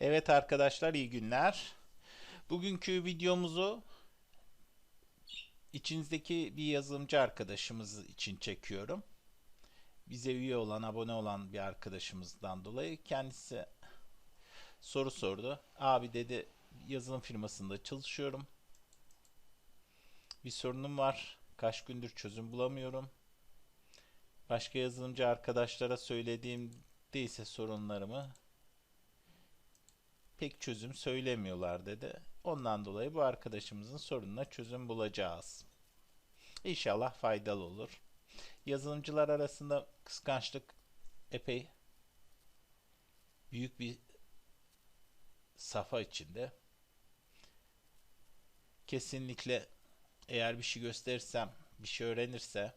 Evet arkadaşlar iyi günler. Bugünkü videomuzu içinizdeki bir yazılımcı arkadaşımız için çekiyorum. Bize üye olan, abone olan bir arkadaşımızdan dolayı kendisi soru sordu. Abi dedi yazılım firmasında çalışıyorum. Bir sorunum var. Kaç gündür çözüm bulamıyorum. Başka yazılımcı arkadaşlara söylediğimde ise sorunlarımı pek çözüm söylemiyorlar dedi. Ondan dolayı bu arkadaşımızın sorununa çözüm bulacağız. İnşallah faydalı olur. Yazılımcılar arasında kıskançlık epey büyük bir safa içinde. Kesinlikle eğer bir şey gösterirsem, bir şey öğrenirse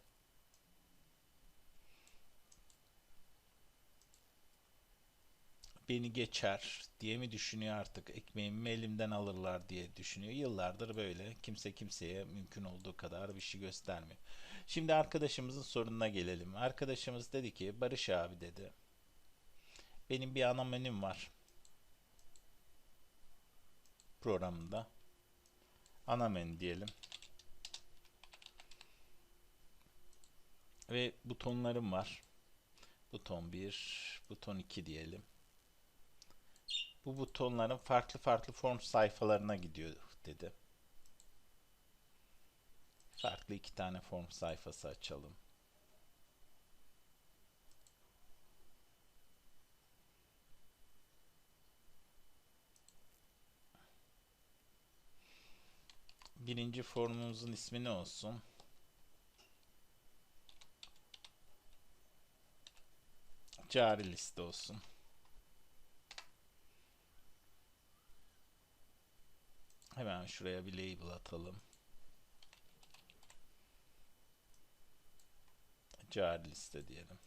beni geçer diye mi düşünüyor artık ekmeğimi elimden alırlar diye düşünüyor. Yıllardır böyle kimse kimseye mümkün olduğu kadar bir şey göstermiyor. Şimdi arkadaşımızın sorununa gelelim. Arkadaşımız dedi ki Barış abi dedi. Benim bir ana menüm var. Programında. Ana menü diyelim. Ve butonlarım var. Buton 1, buton 2 diyelim bu butonların farklı farklı form sayfalarına gidiyor dedi. Farklı iki tane form sayfası açalım. Birinci formumuzun ismi ne olsun? Cari liste olsun. Hemen şuraya bir label atalım. Cari liste diyelim.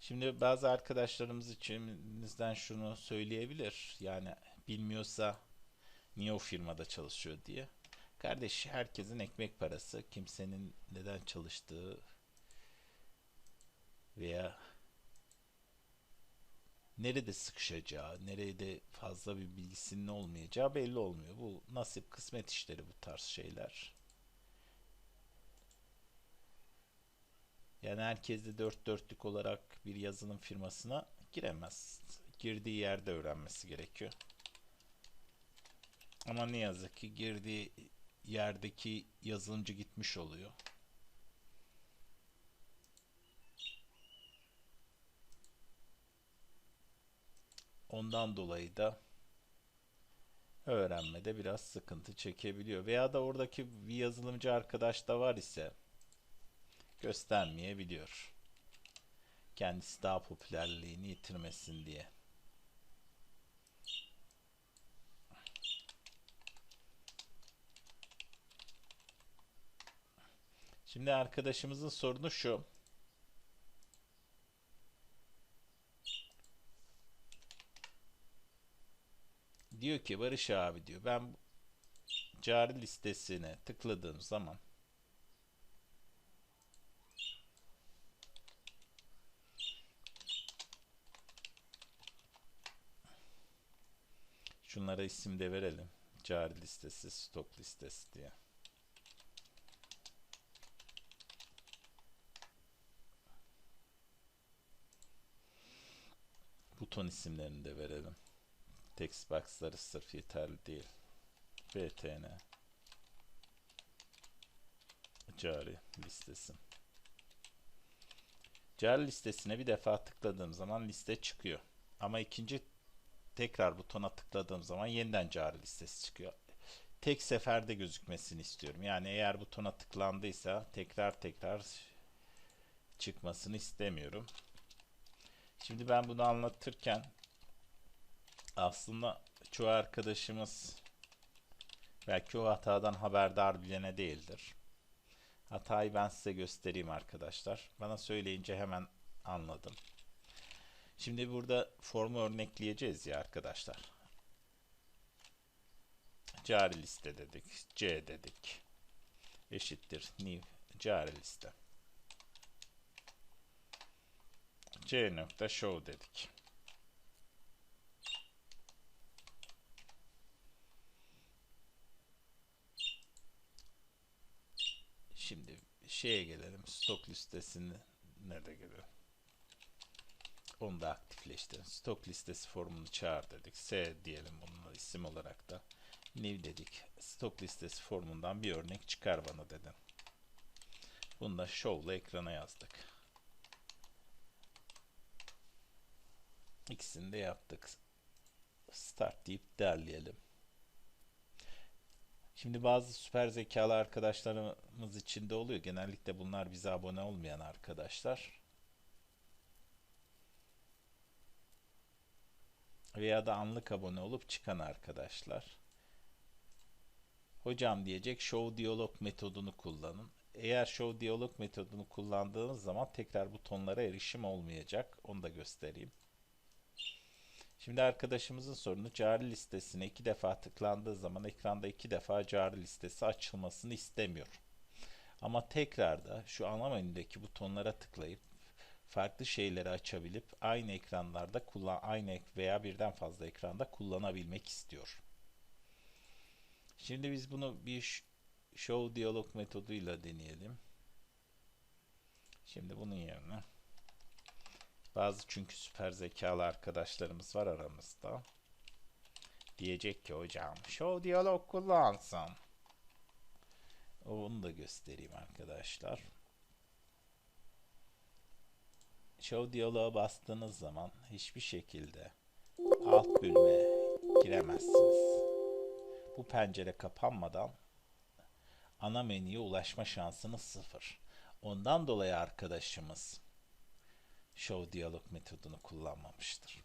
Şimdi bazı arkadaşlarımız içimizden şunu söyleyebilir. Yani bilmiyorsa niye o firmada çalışıyor diye. Kardeş herkesin ekmek parası. Kimsenin neden çalıştığı veya nerede sıkışacağı, nerede fazla bir bilgisinin olmayacağı belli olmuyor. Bu nasip kısmet işleri bu tarz şeyler. Yani herkes de dört dörtlük olarak bir yazılım firmasına giremez. Girdiği yerde öğrenmesi gerekiyor. Ama ne yazık ki girdiği yerdeki yazılımcı gitmiş oluyor. Ondan dolayı da öğrenmede biraz sıkıntı çekebiliyor. Veya da oradaki bir yazılımcı arkadaş da var ise göstermeyebiliyor. Kendisi daha popülerliğini yitirmesin diye. Şimdi arkadaşımızın sorunu şu. Diyor ki Barış abi diyor ben cari listesine tıkladığım zaman Şunlara isim de verelim. Cari listesi, stok listesi diye. Buton isimlerini de verelim. Text box'ları sırf yeterli değil. btn cari listesi. Cari listesine bir defa tıkladığım zaman liste çıkıyor. Ama ikinci tekrar butona tıkladığım zaman yeniden cari listesi çıkıyor. Tek seferde gözükmesini istiyorum. Yani eğer butona tıklandıysa tekrar tekrar çıkmasını istemiyorum. Şimdi ben bunu anlatırken aslında çoğu arkadaşımız belki o hatadan haberdar bilene değildir. Hatayı ben size göstereyim arkadaşlar. Bana söyleyince hemen anladım. Şimdi burada formu örnekleyeceğiz ya arkadaşlar. Cari liste dedik. C dedik. Eşittir new Cari liste. C nokta show dedik. Şimdi şeye gelelim. Stok listesini nerede gelelim? Onu da aktifleştirin. Stok listesi formunu çağır dedik. S diyelim bunun isim olarak da. New dedik. Stok listesi formundan bir örnek çıkar bana dedin. Bunu da show'la ekrana yazdık. İkisini de yaptık. Start deyip derleyelim. Şimdi bazı süper zekalı arkadaşlarımız içinde oluyor. Genellikle bunlar bize abone olmayan arkadaşlar. Veya da anlık abone olup çıkan arkadaşlar. Hocam diyecek show diyalog metodunu kullanın. Eğer show diyalog metodunu kullandığınız zaman tekrar butonlara erişim olmayacak. Onu da göstereyim. Şimdi arkadaşımızın sorunu cari listesine iki defa tıklandığı zaman ekranda iki defa cari listesi açılmasını istemiyor. Ama tekrar da şu ana menüdeki butonlara tıklayıp farklı şeyleri açabilip aynı ekranlarda kullan aynı veya birden fazla ekranda kullanabilmek istiyor. Şimdi biz bunu bir show diyalog metoduyla deneyelim. Şimdi bunun yerine bazı çünkü süper zekalı arkadaşlarımız var aramızda. Diyecek ki hocam show diyalog kullansın. Onu da göstereyim arkadaşlar. Show diyaloğa bastığınız zaman hiçbir şekilde alt bölüme giremezsiniz. Bu pencere kapanmadan ana menüye ulaşma şansınız sıfır. Ondan dolayı arkadaşımız show diyalog metodunu kullanmamıştır.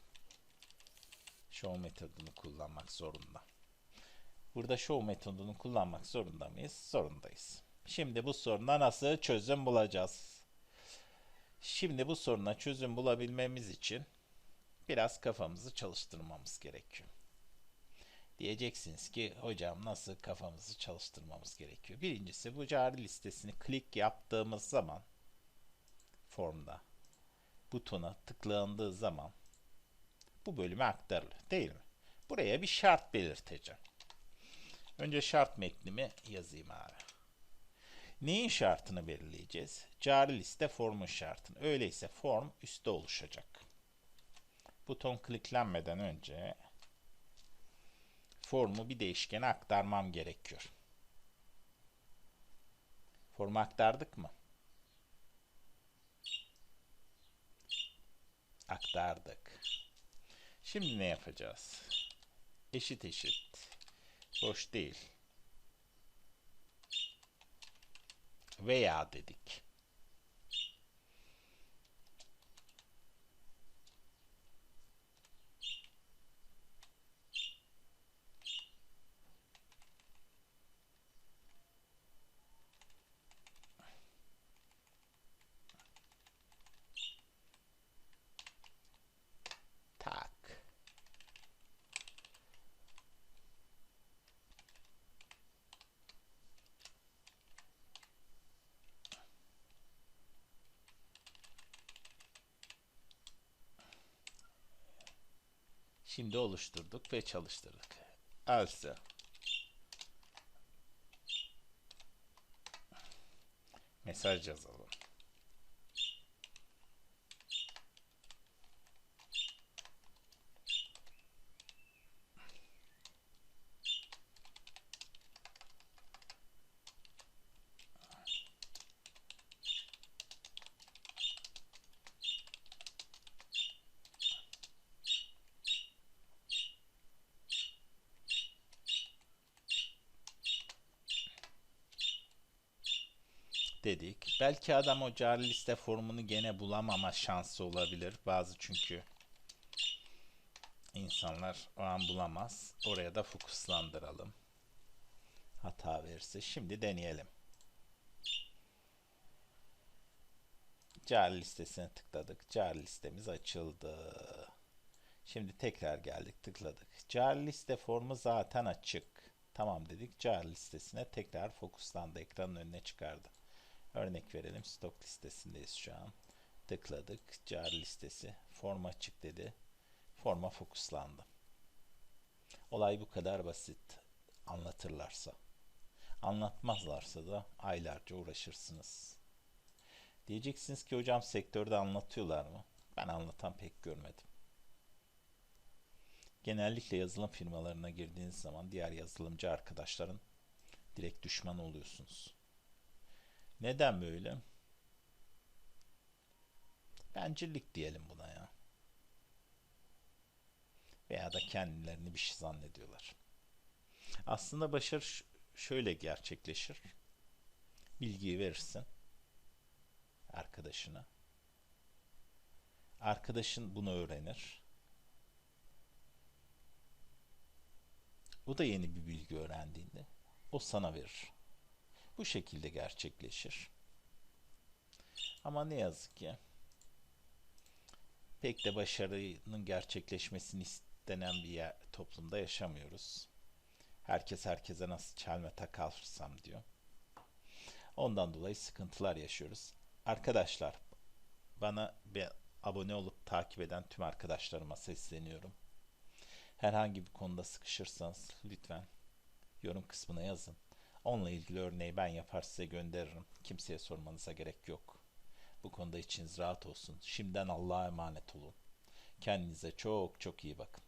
Show metodunu kullanmak zorunda. Burada show metodunu kullanmak zorunda mıyız? Zorundayız. Şimdi bu soruna nasıl çözüm bulacağız? Şimdi bu soruna çözüm bulabilmemiz için biraz kafamızı çalıştırmamız gerekiyor. Diyeceksiniz ki hocam nasıl kafamızı çalıştırmamız gerekiyor. Birincisi bu cari listesini klik yaptığımız zaman formda butona tıklandığı zaman bu bölüme aktarılır değil mi? Buraya bir şart belirteceğim. Önce şart metnimi yazayım abi. Neyin şartını belirleyeceğiz? Cari liste formun şartını. Öyleyse form üstte oluşacak. Buton kliklenmeden önce formu bir değişkene aktarmam gerekiyor. Formu aktardık mı? Aktardık. Şimdi ne yapacağız? Eşit eşit. Boş değil. Veya dedik. Şimdi oluşturduk ve çalıştırdık. Else mesaj yazalım. Dedik. Belki adam o cari liste formunu gene bulamama şansı olabilir. Bazı çünkü insanlar o an bulamaz. Oraya da fokuslandıralım. Hata verirse. Şimdi deneyelim. Cari listesine tıkladık. Cari listemiz açıldı. Şimdi tekrar geldik tıkladık. Cari liste formu zaten açık. Tamam dedik. Cari listesine tekrar fokuslandı. Ekranın önüne çıkardı. Örnek verelim stok listesindeyiz şu an. Tıkladık. Cari listesi. Form açık dedi. Forma fokuslandı. Olay bu kadar basit. Anlatırlarsa. Anlatmazlarsa da aylarca uğraşırsınız. Diyeceksiniz ki hocam sektörde anlatıyorlar mı? Ben anlatan pek görmedim. Genellikle yazılım firmalarına girdiğiniz zaman diğer yazılımcı arkadaşların direkt düşman oluyorsunuz. Neden böyle? Bencillik diyelim buna ya. Veya da kendilerini bir şey zannediyorlar. Aslında başarı şöyle gerçekleşir. Bilgiyi verirsin arkadaşına. Arkadaşın bunu öğrenir. O da yeni bir bilgi öğrendiğinde o sana verir. Bu şekilde gerçekleşir. Ama ne yazık ki pek de başarının gerçekleşmesini istenen bir yer, toplumda yaşamıyoruz. Herkes herkese nasıl çelme takarsam diyor. Ondan dolayı sıkıntılar yaşıyoruz. Arkadaşlar bana bir abone olup takip eden tüm arkadaşlarıma sesleniyorum. Herhangi bir konuda sıkışırsanız lütfen yorum kısmına yazın. Onunla ilgili örneği ben yapar size gönderirim. Kimseye sormanıza gerek yok. Bu konuda içiniz rahat olsun. Şimdiden Allah'a emanet olun. Kendinize çok çok iyi bakın.